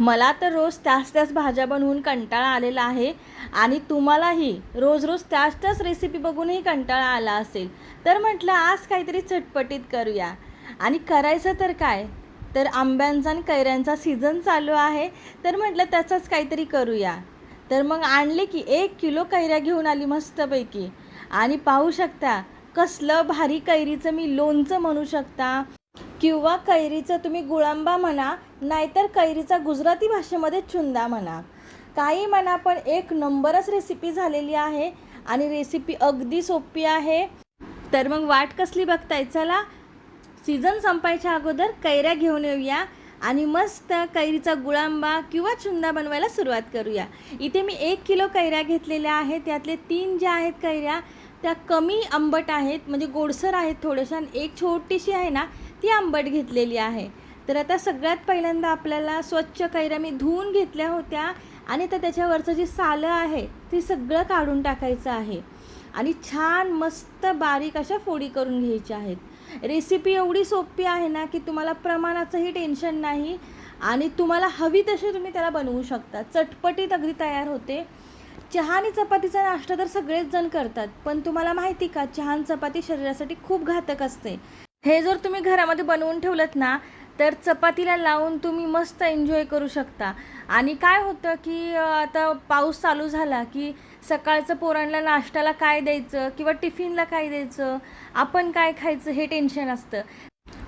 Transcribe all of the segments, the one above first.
मला तर रोज त्याच त्याच भाज्या बनवून कंटाळा आलेला आहे आणि तुम्हालाही रोज रोज त्याच त्याच रेसिपी बघूनही कंटाळा आला असेल. तर म्हटलं आज काहीतरी चटपटीत करूया. आणि करायचं तर काय? तर आंब्यांचा आणि कैऱ्यांचा सीझन चालू आहे. तर म्हटलं त्याचाच काहीतरी करूया. तर मग आणले की एक किलो कैऱ्या घेऊन आली मस्तपैकी. आणि पाहू शकता कसलं भारी कैरीचं मी लोणचं म्हणू शकता. किंवा कैरीचं तुम्ही गुळंबा म्हणा नाहीतर कैरीचा गुजराती भाषेमध्ये चुंदा म्हणा. काही म्हणा पण एक नंबरच रेसिपी झालेली आहे आणि रेसिपी अगदी सोपी आहे. तर मग वाट कसली बघताय? चला सीझन संपायच्या अगोदर कैऱ्या घेऊन येऊया आणि मस्त कैरीचा गुळांबा किंवा चुंदा बनवायला सुरुवात करूया. इथे मी एक किलो कैऱ्या घेतलेल्या आहेत त्यातले तीन ज्या आहेत कैऱ्या त्या कमी आंबट आहेत म्हणजे गोडसर आहेत थोड्याशा आणि एक छोटीशी आहे ना ती आंबट घेतलेली आहे. तर आता सगळ्यात पहिल्यांदा आपल्याला स्वच्छ कैऱ्या मी धुवून घेतल्या होत्या आणि तर त्याच्यावरचं जी सालं आहे ती सगळं काढून टाकायचं आहे. आणि छान मस्त बारीक अशा फोडी करून घ्यायच्या आहेत. रेसिपी एवढी सोपी आहे ना की तुम्हाला प्रमाणाचंही टेन्शन नाही आणि तुम्हाला हवी तशी तुम्ही त्याला बनवू शकता. चटपटीत अगदी तयार होते. चहा आणि चपातीचा नाश्ता तर सगळेच जण करतात पण तुम्हाला माहिती का चहा आणि चपाती शरीरासाठी खूप घातक असते. हे जर तुम्ही घरामध्ये बनवून ठेवलं ना तर चपातीला लावून तुम्ही मस्त एन्जॉय करू शकता. आणि काय होतं की आता पाऊस चालू झाला की सकाळचं पोरांना नाश्त्याला काय द्यायचं किंवा टिफिनला काय द्यायचं आपण काय खायचं हे टेन्शन असतं.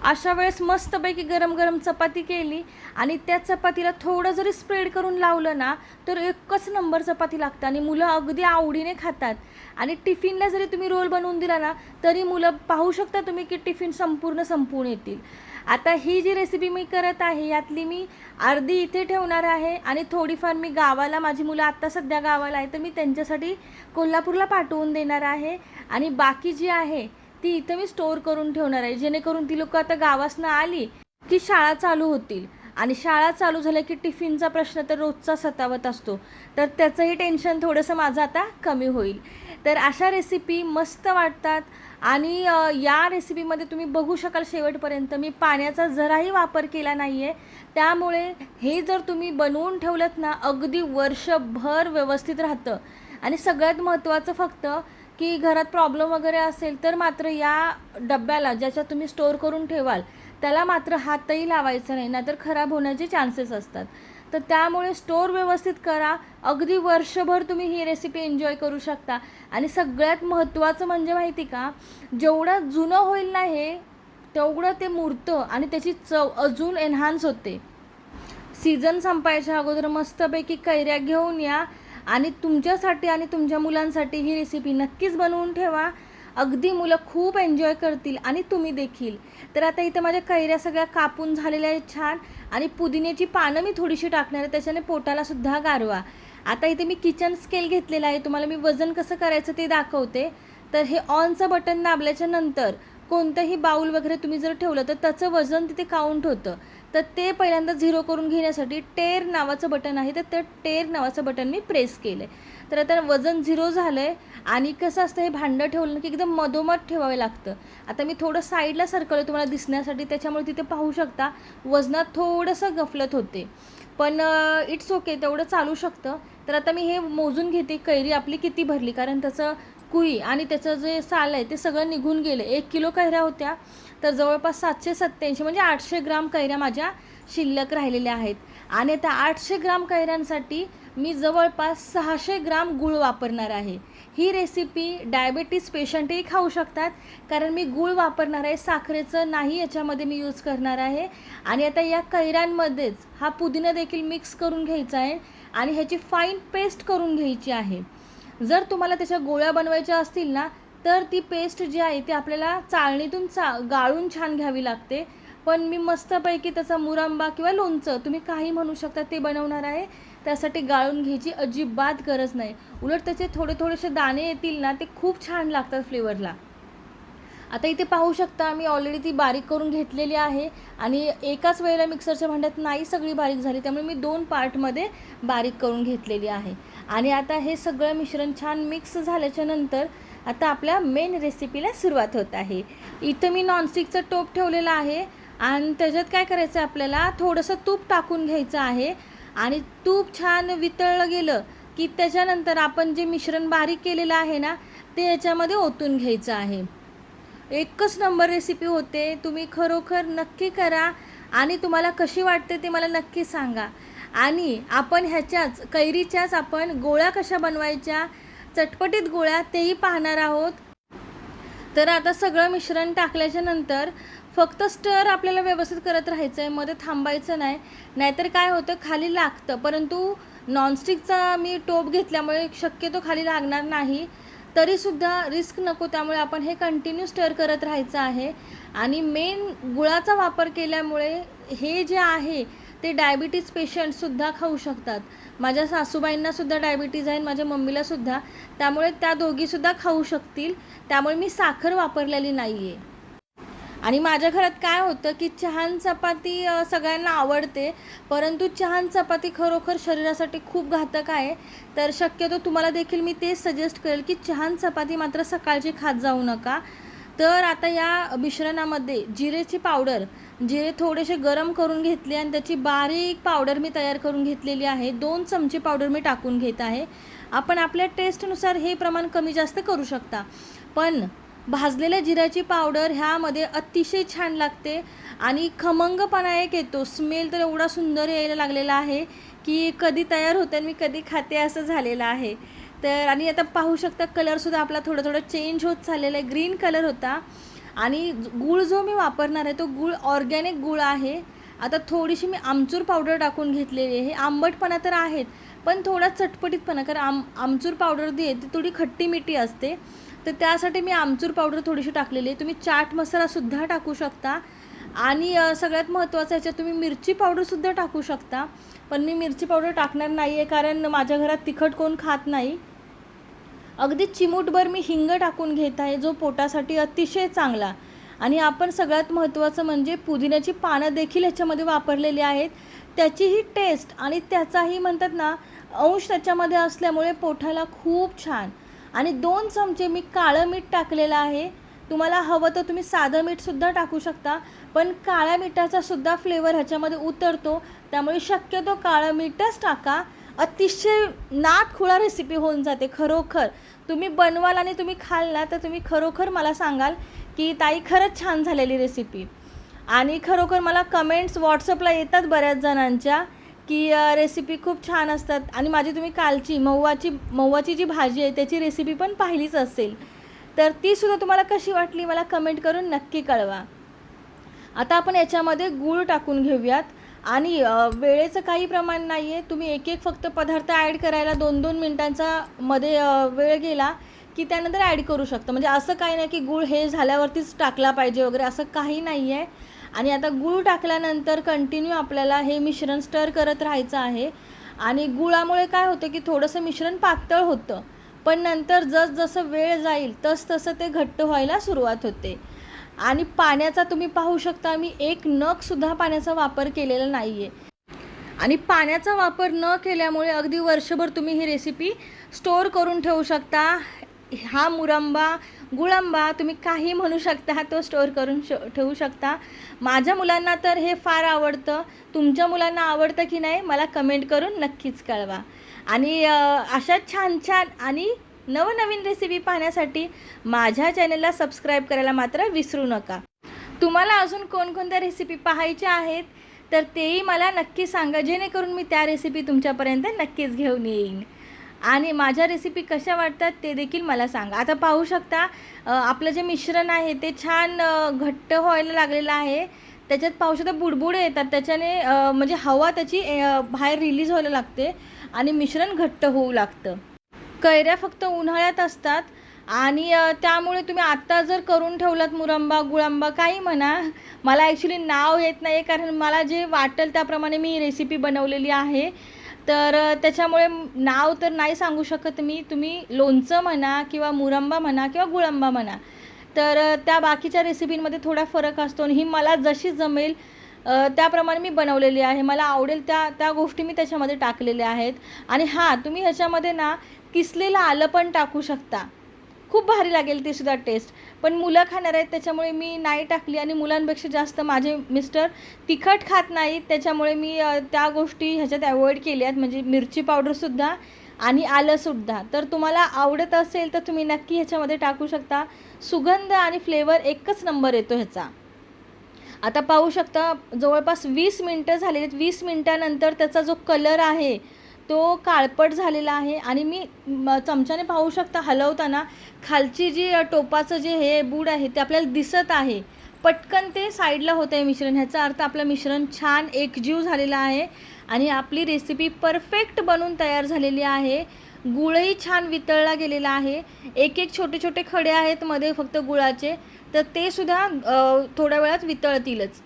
अशा वेळेस मस्तपैकी गरम गरम चपाती केली आणि त्या चपातीला थोडं जरी स्प्रेड करून लावलं ना तर एकच नंबर चपाती लागतं आणि मुलं अगदी आवडीने खातात. आणि टिफिनला जरी तुम्ही रोल बनवून दिला ना तरी मुलं पाहू शकता तुम्ही की टिफिन संपूर्ण संपून येतील. आता ही जी रेसिपी मी करत आहे यातली मी अर्धी इथे ठेवणार आहे आणि थोडीफार मी गावाला माझी मुलं आत्ता सध्या गावाला आहे तर मी त्यांच्यासाठी कोल्हापूरला पाठवून देणार आहे. आणि बाकी जी आहे ती इथं मी स्टोअर करून ठेवणार आहे. जेणेकरून ती लोक आता गावासनं आली की शाळा चालू होतील. आणि शाळा चालू झाल्या की टिफिनचा प्रश्न तर रोजचा सतावत असतो. तर त्याचंही टेन्शन थोडंसं माझं आता कमी होईल. तर अशा रेसिपी मस्त वाटतात. आणि या रेसिपीमध्ये तुम्ही बघू शकाल शेवटपर्यंत मी पाण्याचा जराही वापर केला नाही आहे त्यामुळे हे जर तुम्ही बनवून ठेवलं ना अगदी वर्षभर व्यवस्थित राहतं. आणि सगळ्यात महत्त्वाचं फक्त की घरात प्रॉब्लेम वगैरे असेल तर मात्र या डब्याला ज्याच्यात तुम्ही स्टोअर करून ठेवाल त्याला मात्र हातही लावायचं नाही नाहीतर खराब होण्याचे चान्सेस असतात. तर त्यामुळे स्टोअर व्यवस्थित करा. अगदी वर्षभर तुम्ही ही रेसिपी एन्जॉय करू शकता. आणि सगळ्यात महत्त्वाचं म्हणजे माहिती का जेवढं जुनं होईल ना हे तेवढं ते मुरतं आणि त्याची चव अजून एन्हान्स होते. सीझन संपायच्या अगोदर मस्तपैकी कैऱ्या घेऊन या. आणि तुमच्यासाठी आणि तुमच्या मुलांसाठी ही रेसिपी नक्कीच बनवून ठेवा. अगदी मुलं खूप एन्जॉय करतील आणि तुम्ही देखील. तर आता इथं माझ्या कैऱ्या सगळ्या कापून झालेल्या आहेत छान. आणि पुदिन्याची पानं मी थोडीशी टाकणार आहे त्याच्याने पोटाला सुद्धा गारवा. आता इथे मी किचन स्केल घेतलेला आहे. तुम्हाला मी वजन कसं करायचं ते दाखवते. तर हे ऑनचं बटन दाबल्याच्या नंतर कोणतंही बाऊल वगैरे तुम्ही जर ठेवलं तर त्याचं वजन तिथे काउंट होतं. तर ते पहिल्यांदा झिरो करून घेण्यासाठी टेर नावाचं बटन आहे तर ते टेर नावाचं बटन मी प्रेस केलं आहे तर आता वजन झिरो झालं आहे आणि कसं असतं हे भांडं ठेवलं की एकदम मधोमध ठेवावे लागतं. आता मी थोडं साईडला सरकवलं तुम्हाला दिसण्यासाठी त्याच्यामुळे तिथे पाहू शकता वजनात थोडंसं गफलत होते. पण इट्स ओके तेवढं चालू शकतं. तर आता मी हे मोजून घेते कैरी आपली किती भरली? कारण त्याचं कुई आणि त्याचं जे साल आहे ते सगळं निघून गेलं. एक किलो कैऱ्या होत्या तर जवळपास सातशे सत्त्याऐंशी म्हणजे आठशे ग्राम कैऱ्या माझ्या शिल्लक राहिलेल्या आहेत. आणि त्या आठशे ग्राम कैऱ्यांसाठी मी जवळपास सहाशे ग्राम गूळ वापरणार आहे. ही रेसिपी डायबेटीस पेशंटही खाऊ शकतात कारण मी गूळ वापरणार आहे साखरेचं नाही याच्यामध्ये मी यूज करणार आहे. आणि आता या कैऱ्यांमध्येच हा पुदिना देखील मिक्स करून घ्यायचा आहे आणि ह्याची फाईन पेस्ट करून घ्यायची आहे. जर तुम्हाला त्याच्या गोळ्या बनवायच्या असतील ना तर ती पेस्ट जी आहे ती आपल्याला चाळणीतून चा गाळून छान घ्यावी लागते. पण मी मस्तपैकी त्याचा मुरांबा किंवा लोणचं तुम्ही काही म्हणू शकता ते बनवणार आहे. त्यासाठी गाळून घ्यायची अजिबात गरज नाही. उलट त्याचे थोडे थोडेसे दाणे येतील ना ते खूप छान लागतात फ्लेवरला आता इथे पाहू शकता आम्ही ऑलरेडी ती बारीक करून घेतलेली आहे आणि एकाच वेळेला मिक्सरच्या भांड्यात नाही सगळी बारीक झाली त्यामुळे मी दोन पार्टमध्ये बारीक करून घेतलेली आहे. आणि आता हे सगळं मिश्रण छान मिक्स झाल्याच्यानंतर आता आपल्या मेन रेसिपीला सुरुवात होत आहे. इथं मी नॉनस्टिकचं टोप ठेवलेलं आहे आणि त्याच्यात काय करायचं आहे आपल्याला? थोडंसं तूप टाकून घ्यायचं आहे आणि तूप छान वितळलं गेलं की त्याच्यानंतर आपण जे मिश्रण बारीक केलेलं आहे ना ते याच्यामध्ये ओतून घ्यायचं आहे. एकच नंबर रेसिपी होते. तुम्ही खरोखर नक्की करा आणि तुम्हाला कशी वाटते ते मला नक्की सांगा. आणि आपण ह्याच्याच कैरीच्याच आपण गोळ्या कशा बनवायच्या चटपटीत गोळ्या तेही पाहणार आहोत. तर आता सगळं मिश्रण टाकल्याच्या नंतर फक्त स्टर आपल्याला व्यवस्थित करत राहायचं आहे मध्ये थांबायचं नाही. नाहीतर काय होतं खाली लागतं. परंतु नॉनस्टिकचा मी टोप घेतल्यामुळे शक्यतो खाली लागणार नाही. तरीसुद्धा रिस्क नको त्यामुळे आपण हे कंटिन्यू स्टर करत राहायचं आहे. आणि मेन गुळाचा वापर केल्यामुळे हे जे आहे ते डायबिटीज पेशंटसुद्धा खाऊ शकतात. माझ्या सासूबाईंनासुद्धा डायबिटीज आहे आणि माझ्या मम्मीलासुद्धा त्यामुळे त्या दोघीसुद्धा खाऊ शकतील. त्यामुळे मी साखर वापरलेली नाही आहे आणि माझ्या घरात काय होतं की चहान चपाती सगळ्यांना आवडते परंतु चहान चपाती खरोखर शरीरासाठी खूप घातक आहे. तर शक्यतो तुम्हाला देखील मी तेच सजेस्ट करेल की चहान चपाती मात्र सकाळची खात जाऊ नका. तर आता या मिश्रणामध्ये जिरेची पावडर जिरे थोडेसे गरम करून घेतले आणि त्याची बारीक पावडर मी तयार करून घेतलेली आहे. दोन चमचे पावडर मी टाकून घेत आहे. आपण आपल्या टेस्टनुसार हे प्रमाण कमी जास्त करू शकता. पण भाजलेल्या जिऱ्याची पावडर ह्यामध्ये अतिशय छान लागते. आणि खमंगपणा एक येतो. स्मेल तर एवढा सुंदर यायला लागलेला आहे की कधी तयार होते आणि मी कधी खाते असं झालेलं आहे. तर आणि आता पाहू शकता कलरसुद्धा आपला थोडं थोडं चेंज होत चाललेला आहे. ग्रीन कलर होता. आणि गूळ जो मी वापरणार आहे तो गूळ ऑर्गॅनिक गूळ आहे. आता थोडीशी मी आमचूर पावडर टाकून घेतलेली आहे. आंबटपणा तर आहेत पण थोडा चटपटीतपणा कारण आम आमचूर पावडर जी आहे ती थोडी खट्टी मिठी असते. तर त्यासाठी मी आमचूर पावडर थोडीशी टाकलेली आहे. तुम्ही चाट मसालासुद्धा टाकू शकता. आणि सगळ्यात महत्त्वाचं याच्यात तुम्ही मिरची पावडरसुद्धा टाकू शकता. पण मी मिरची पावडर टाकणार नाही आहे कारण माझ्या घरात तिखट कोण खात नाही. अगदी चिमूटभर मी हिंग टाकून घेत आहे जो पोटासाठी अतिशय चांगला. आणि आपण सगळ्यात महत्त्वाचं म्हणजे पुदिन्याची पानं देखील ह्याच्यामध्ये वापरलेली आहेत. त्याचीही टेस्ट आणि त्याचाही म्हणतात ना अंश त्याच्यामध्ये असल्यामुळे पोटाला खूप छान. आणि दोन चमचे मी काळं मीठ टाकलेलं आहे. तुम्हाला हवं तर तुम्ही साधं मीठसुद्धा टाकू शकता पण काळ्या मिठाचा सुद्धा फ्लेवर ह्याच्यामध्ये उतरतो. त्यामुळे शक्यतो काळं मीठच टाका. अतिशय नाटखुळा रेसिपी होऊन जाते खरोखर. तुम्ही बनवाल आणि तुम्ही खाल ना तर तुम्ही खरोखर मला सांगाल की ताई खरंच छान झालेली रेसिपी आणि खरोखर मला कमेंट्स व्हॉट्सअपला येतात बऱ्याच जणांच्या. की रेसिपी खूप छान असतात. आणि माझी तुम्ही कालची मऊवाची मऊवाची जी भाजी आहे त्याची रेसिपी पण पाहिलीच असेल. तर तीसुद्धा तुम्हाला कशी वाटली मला कमेंट करून नक्की कळवा. आता आपण याच्यामध्ये गूळ टाकून घेऊयात. आणि वेळेचं काही प्रमाण नाही आहे तुम्ही एक एक फक्त पदार्थ ॲड करायला दोन दोन मिनटांचा मध्ये वेळ गेला की त्यानंतर ॲड करू शकता. म्हणजे असं काही नाही की गूळ हे झाल्यावरतीच टाकला पाहिजे वगैरे असं काही नाही आहे आणि आता गूळ टाकल्यानंतर कंटिन्यू आपल्याला हे मिश्रण स्टर करत राहायचं आहे. आणि गुळामुळे काय होतं की थोडंसं मिश्रण पातळ होतं. पण नंतर जसजसं वेळ जाईल तस तसं ते घट्ट व्हायला सुरुवात होते. आणि पाण्याचा तुम्ही पाहू शकता मी एक नगसुद्धा पाण्याचा वापर केलेला नाही आहे आणि पाण्याचा वापर न केल्यामुळे अगदी वर्षभर तुम्ही ही रेसिपी स्टोअर करून ठेवू शकता. हा मुरंबा गुळंबा तुम्ही काही म्हणू शकता तो स्टोअर करून श ठेवू शकता. माझ्या मुलांना तर हे फार आवडतं. तुमच्या मुलांना आवडतं की नाही मला कमेंट करून नक्कीच कळवा. आणि अशा छान छान आणि नवनवीन रेसिपी पाहण्यासाठी माझ्या चॅनलला सबस्क्राईब करायला मात्र विसरू नका. तुम्हाला अजून कोणकोणत्या रेसिपी पाहायच्या आहेत तर तेही मला नक्की सांगा जेणेकरून मी त्या रेसिपी तुमच्यापर्यंत नक्कीच घेऊन येईन. आणि माझ्या रेसिपी कशा वाटतात ते देखील मला सांगा. आता पाहू शकता आपलं जे मिश्रण आहे ते छान घट्ट व्हायला लागलेलं आहे. त्याच्यात पाहू शकता बुडबुडे येतात. त्याच्याने म्हणजे हवा त्याची बाहेर रिलीज व्हायला लागते आणि मिश्रण घट्ट होऊ लागतं. कैऱ्या फक्त उन्हाळ्यात असतात आणि त्यामुळे तुम्ही आत्ता जर करून ठेवलात मुरंबा गुळांबा काही म्हणा मला ॲक्च्युली नाव येत नाही कारण मला जे वाटेल त्याप्रमाणे मी रेसिपी बनवलेली आहे. तर त्याच्यामुळे नाव तर नाही सांगू शकत मी. तुम्ही लोणचं म्हणा किंवा मुरंबा म्हणा किंवा गुळंबा म्हणा. तर त्या बाकीच्या रेसिपींमध्ये थोडा फरक असतो आणि ही मला जशी जमेल त्याप्रमाणे मी बनवलेली आहे. मला आवडेल त्या त्या गोष्टी मी त्याच्यामध्ये टाकलेल्या आहेत. आणि हां तुम्ही ह्याच्यामध्ये ना किसलेलं आलं पण टाकू शकता. खूप भारी लागेल ती सुद्धा टेस्ट पण मुलं खाणार आहेत त्याच्यामुळे मी नाही टाकली आणि मुलांपेक्षा जास्त माझे मिस्टर तिखट खात नाहीत त्याच्यामुळे मी त्या गोष्टी ह्याच्यात अवॉइड केल्या आहेत. म्हणजे मिरची पावडरसुद्धा आणि आलंसुद्धा तर तुम्हाला आवडत असेल तर तुम्ही नक्की ह्याच्यामध्ये टाकू शकता. सुगंध आणि फ्लेवर एकच नंबर येतो ह्याचा. आता पाहू शकता जवळपास वीस मिनटं झालेली आहेत. वीस मिनटानंतर त्याचा जो कलर आहे तो काळपट झालेला आहे आणि मी म, चमच्याने पाहू शकता हलवताना खालची जी टोपाचं जे हे बूड आहे ते आपल्याला दिसत आहे. पटकन ते साईडला होतं आहे मिश्रण. ह्याचा अर्थ आपलं मिश्रण छान एकजीव झालेलं आहे आणि आपली रेसिपी परफेक्ट बनून तयार झालेली आहे. गुळही छान वितळला गेलेला आहे. एक एक छोटे छोटे खडे आहेत मध्ये फक्त गुळाचे. तर ते सुद्धा थोड्या वेळात वितळतीलच.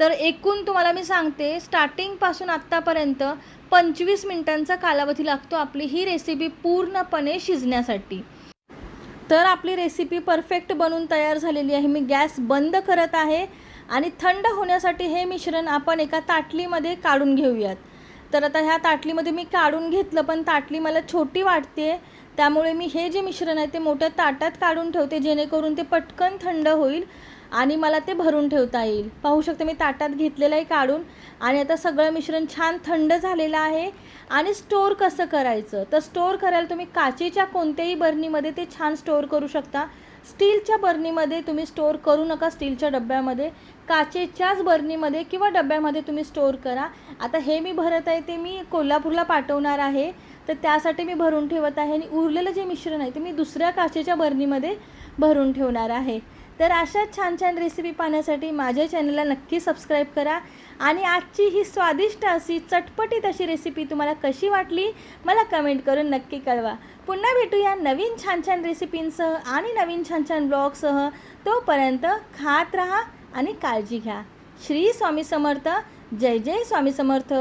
तर एकूण तुम्हाला मी सांगते स्टार्टिंगपासून आत्तापर्यंत पंचवीस मिनिटांचा कालावधी लागतो आपली ही रेसिपी पूर्णपणे शिजण्यासाठी. तर आपली रेसिपी परफेक्ट बनून तयार झालेली आहे. मी गॅस बंद करत आहे आणि थंड होण्यासाठी हे मिश्रण आपण एका ताटलीमध्ये काढून घेऊयात. तर आता ह्या ताटलीमध्ये मी काढून घेतलं पण ताटली मला छोटी वाटते. त्यामुळे मी हे जे मिश्रण आहे ते मोठ्या ताटात काढून ठेवते जेणेकरून ते पटकन थंड होईल. आणि मला ते भरून ठेवता येईल. पाहू शकते मी ताटात घेतलेलं आहे काढून आणि आता सगळं मिश्रण छान थंड झालेलं आहे आणि स्टोअर कसं करायचं? तर स्टोअर करायला तुम्ही काचेच्या कोणत्याही बर्नीमध्ये ते छान स्टोअर करू शकता. स्टीलच्या बर्नीमध्ये तुम्ही स्टोअर करू नका स्टीलच्या डब्यामध्ये. काचेच्याच बर्नीमध्ये किंवा डब्यामध्ये तुम्ही स्टोअर करा. आता हे मी भरत आहे ते मी कोल्हापूरला पाठवणार आहे. तर त्यासाठी मी भरून ठेवत आहे आणि उरलेलं जे मिश्रण आहे ते मी दुसऱ्या काचेच्या बर्नीमध्ये भरून ठेवणार आहे. तर अशा छान छान रेसिपी पाहण्यासाठी माझ्या चॅनलला नक्की सबस्क्राईब करा. आणि आजची ही स्वादिष्ट अशी चटपटीत अशी रेसिपी तुम्हाला कशी वाटली मला कमेंट करून नक्की कळवा. पुन्हा भेटूया नवीन छान छान रेसिपींसह आणि नवीन छान छान ब्लॉगसह तोपर्यंत खात राहा आणि काळजी घ्या. श्री स्वामी समर्थ. जय जय स्वामी समर्थ.